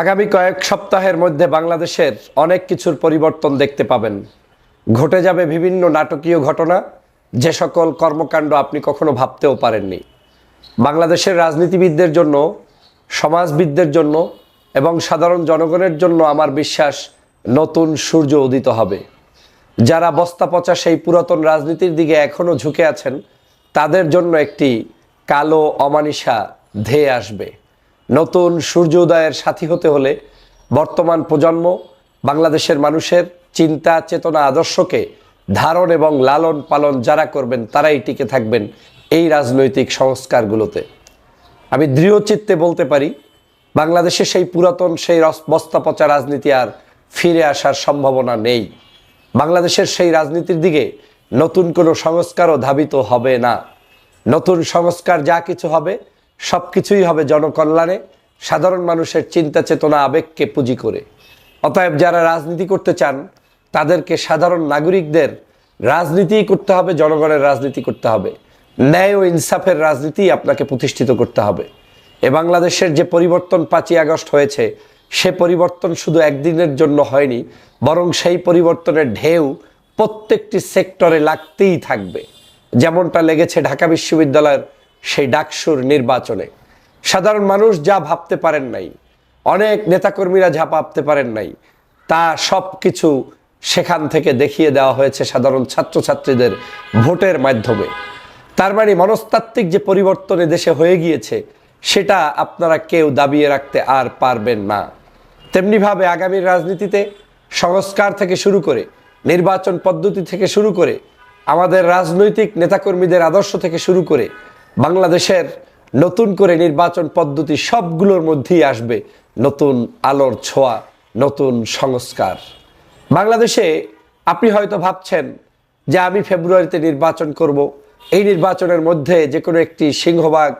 আগামী কয়েক সপ্তাহের মধ্যে বাংলাদেশের অনেক কিছুর পরিবর্তন দেখতে পাবেন। ঘটে যাবে বিভিন্ন নাটকীয় ঘটনা, যে সকল কর্মকাণ্ড আপনি কখনো ভাবতেও পারেননি। বাংলাদেশের রাজনীতিবিদদের জন্য, সমাজবিদদের জন্য এবং সাধারণ জনগণের জন্য আমার বিশ্বাস নতুন সূর্য উদিত হবে। যারা বস্তা পচা সেই পুরাতন রাজনীতির দিকে এখনও ঝুঁকে আছেন, তাদের জন্য একটি কালো অমানিসা ধেয়ে আসবে। নতুন সূর্যোদয়ের সাথী হতে হলে বর্তমান প্রজন্ম বাংলাদেশের মানুষের চিন্তা, চেতনা, আদর্শকে ধারণ এবং লালন পালন যারা করবেন, তারাই টিকে থাকবেন এই রাজনৈতিক সংস্কারগুলোতে। আমি দৃঢ় চিত্তে বলতে পারি, বাংলাদেশে সেই পুরাতন, সেই বস্তা পচা রাজনীতি আর ফিরে আসার সম্ভাবনা নেই। বাংলাদেশের সেই রাজনীতির দিকে নতুন কোনো সংস্কারও ধাবিত হবে না। নতুন সংস্কার যা কিছু হবে সব কিছুই হবে জনকল্যাণে, সাধারণ মানুষের চিন্তা চেতনা আবেগকে পুঁজি করে। অতএব যারা রাজনীতি করতে চান, তাদেরকে সাধারণ নাগরিকদের রাজনীতি করতে হবে, জনগণের রাজনীতি করতে হবে। ন্যায় ও ইনসাফের রাজনীতি আপনাকে প্রতিষ্ঠিত করতে হবে। এ বাংলাদেশের যে পরিবর্তন পাঁচই আগস্ট হয়েছে, সে পরিবর্তন শুধু একদিনের জন্য হয়নি, বরং সেই পরিবর্তনের ঢেউ প্রত্যেকটি সেক্টরে লাগতেই থাকবে। যেমনটা লেগেছে ঢাকা বিশ্ববিদ্যালয়ের সেই ডাকসুর নির্বাচনে। সাধারণ মানুষ যা ভাবতে পারেন নাই, অনেক নেতাকর্মীরা যা ভাবতে পারেন নাই, তা সব কিছু সেখান থেকে দেখিয়ে দেওয়া হয়েছে সাধারণ ছাত্রছাত্রীদের ভোটের মাধ্যমে। তার মানে মনস্তাত্ত্বিক যে পরিবর্তনে দেশে হয়ে গিয়েছে, সেটা আপনারা কেউ দাবিয়ে রাখতে আর পারবেন না। তেমনিভাবে আগামীর রাজনীতিতে সংস্কার থেকে শুরু করে, নির্বাচন পদ্ধতি থেকে শুরু করে, আমাদের রাজনৈতিক নেতাকর্মীদের আদর্শ থেকে শুরু করে বাংলাদেশের নতুন করে নির্বাচন পদ্ধতি সবগুলোর মধ্যেই আসবে নতুন আলোর ছোঁয়া, নতুন সংস্কার। বাংলাদেশে আপনি হয়তো ভাবছেন যে আমি ফেব্রুয়ারিতে নির্বাচন করব। এই নির্বাচনের মধ্যে যে কোনো একটি সিংহভাগ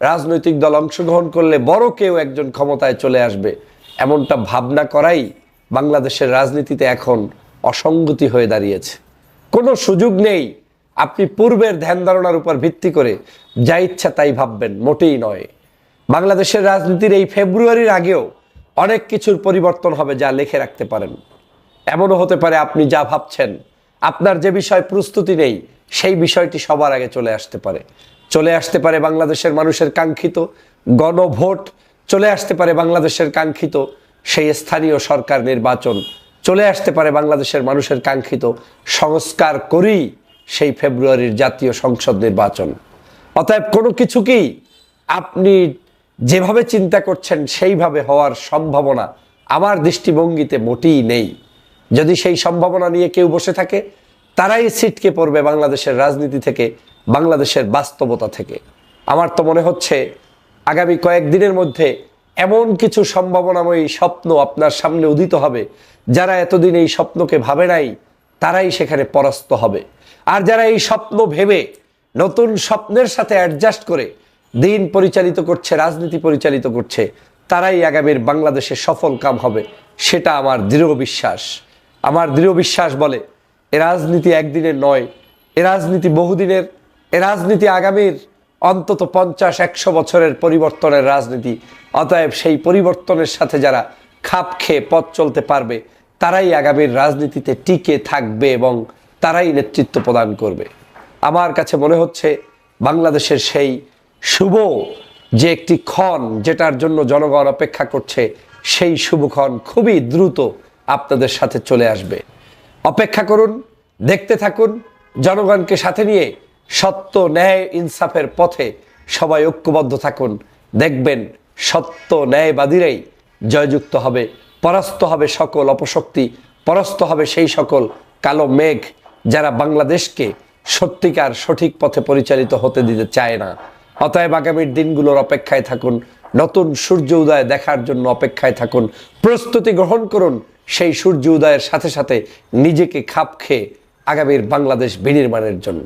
রাজনৈতিক দল অংশগ্রহণ করলে বড় কেউ একজন ক্ষমতায় চলে আসবে। এমনটা ভাবনা করাই বাংলাদেশের রাজনীতিতে এখন অসঙ্গতি হয়ে দাঁড়িয়েছে। কোনো সুযোগ নেই আপনি পূর্বের ধ্যান ধারণার উপর ভিত্তি করে যা ইচ্ছা তাই ভাববেন, মোটেই নয়। বাংলাদেশের রাজনীতির এই ফেব্রুয়ারির আগেও অনেক কিছুর পরিবর্তন হবে যা লিখে রাখতে পারেন। এমনও হতে পারে আপনি যা ভাবছেন, আপনার যে বিষয় প্রস্তুতি নেই, সেই বিষয়টি সবার আগে চলে আসতে পারে। চলে আসতে পারে বাংলাদেশের মানুষের কাঙ্ক্ষিত গণভোট, চলে আসতে পারে বাংলাদেশের কাঙ্ক্ষিত সেই স্থানীয় সরকার নির্বাচন, চলে আসতে পারে বাংলাদেশের মানুষের কাঙ্ক্ষিত সংস্কার করেই সেই ফেব্রুয়ারির জাতীয় সংসদ নির্বাচন। অতএব কোনো কিছুকেই আপনি যেভাবে চিন্তা করছেন সেইভাবে হওয়ার সম্ভাবনা আমার দৃষ্টিভঙ্গিতে মোটেই নেই। যদি সেই সম্ভাবনা নিয়ে কেউ বসে থাকে, তারাই সিটকে পড়বে বাংলাদেশের রাজনীতি থেকে, বাংলাদেশের বাস্তবতা থেকে। আমার তো মনে হচ্ছে আগামী কয়েকদিনের মধ্যে এমন কিছু সম্ভাবনাময়ী স্বপ্ন আপনার সামনে উদিত হবে, যারা এতদিন এই স্বপ্নকে ভাবে নাই, তারাই সেখানে পরাস্ত হবে। আর যারা এই স্বপ্ন ভেবে নতুন স্বপ্নের সাথে অ্যাডজাস্ট করে দিন পরিচালিত করছে, রাজনীতি পরিচালিত করছে, তারাই আগামীর বাংলাদেশে সফল কাম হবে, সেটা আমার দৃঢ় বিশ্বাস। আমার দৃঢ় বিশ্বাস বলে, এ রাজনীতি একদিনের নয়, এ রাজনীতি বহুদিনের, এ রাজনীতি আগামীর অন্তত পঞ্চাশ, একশো বছরের পরিবর্তনের রাজনীতি। অতএব সেই পরিবর্তনের সাথে যারা খাপ খেয়ে পথ চলতে পারবে, তারাই আগামীর রাজনীতিতে টিকে থাকবে এবং তারাই নেতৃত্ব প্রদান করবে। আমার কাছে মনে হচ্ছে বাংলাদেশের সেই শুভ যে একটি ক্ষণ যেটার জন্য জনগণ অপেক্ষা করছে, সেই শুভক্ষণ খুবই দ্রুত আপনাদের সাথে চলে আসবে। অপেক্ষা করুন, দেখতে থাকুন, জনগণকে সাথে নিয়ে সত্য ন্যায় ইনসাফের পথে সবাই ঐক্যবদ্ধ থাকুন। দেখবেন সত্য ন্যায়বাদীরাই জয়যুক্ত হবে, পরাস্ত হবে সকল অপশক্তি, পরাস্ত হবে সেই সকল কালো মেঘ যারা বাংলাদেশকে সত্যিকার সঠিক পথে পরিচালিত হতে দিতে চায় না। অতএব আগামীর দিনগুলোর অপেক্ষায় থাকুন, নতুন সূর্য উদয় দেখার জন্য অপেক্ষায় থাকুন, প্রস্তুতি গ্রহণ করুন, সেই সূর্য উদয়ের সাথে সাথে নিজেকে খাপ খেয়ে আগামীর বাংলাদেশ বিনির্মাণের জন্য।